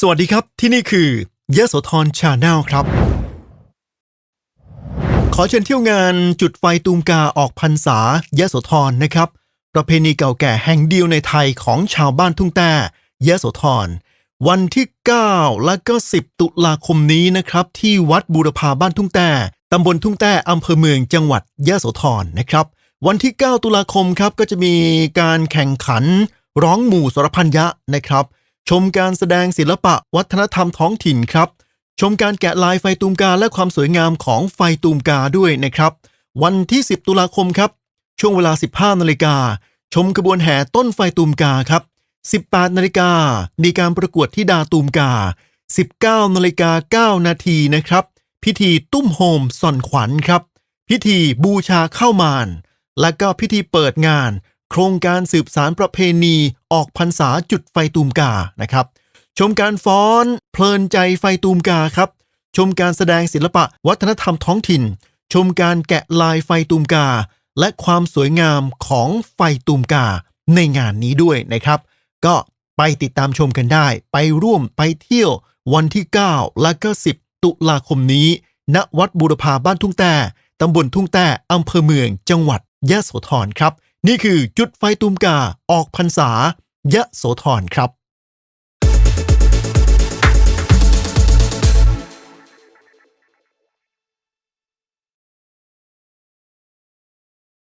สวัสดีครับ ที่นี่คือเยโสธรชาแนลครับ ขอเชิญเที่ยวงานจุดไฟตูมกาออกพรรษายโสธรนะครับ ประเพณีเก่าแก่แห่งเดียวในไทยของชาวบ้านทุ่งแต้ยโสธรวันที่ 9 และก็ 10 ตุลาคมนี้นะครับ ที่วัดบูรพาบ้านทุ่งแต้ตำบลทุ่งแต้อำเภอเมืองจังหวัดยโสธรนะครับ วันที่ 9 ตุลาคมครับก็จะมีการแข่งขันร้องหมู่สรพันยะนะครับ ชมการแสดงศิลปะวัฒนธรรมท้องถิ่นครับ ชมการแกะลายไฟตูมกาและความสวยงามของไฟตูมกาด้วยนะครับ วันที่ 10 ตุลาคมครับ ช่วงเวลา 15นาฬิกาชมกระบวนแห่ต้นไฟตูมกาครับ 18นาฬิกามีการประกวดที่ดาตูมกา 19นาฬิกา9นาทีนะครับ พิธีตุ้มโฮมส่อนขวัญครับ พิธีบูชาเข้ามาน และก็พิธีเปิดงาน โครงการสืบสารประเพณีออกพรรษาจุดไฟตูมกานะครับ ชมการฟ้อนเพลินใจไฟตูมกาครับ ชมการแสดงศิลปะวัฒนธรรมท้องถิ่น ชมการแกะลายไฟตูมกา และความสวยงามของไฟตูมกาในงานนี้ด้วยนะครับ ก็ไปติดตามชมกันได้ ไปร่วมไปเที่ยววันที่ 9 และก็ 10 ตุลาคมนี้ ณวัดบูรพาบ้านทุ่งแต้ตำบลทุ่งแต้อำเภอเมืองจังหวัดยะโสธรครับ นี่คือจุดไฟตูมกาออกพรรษายะโสธรครับ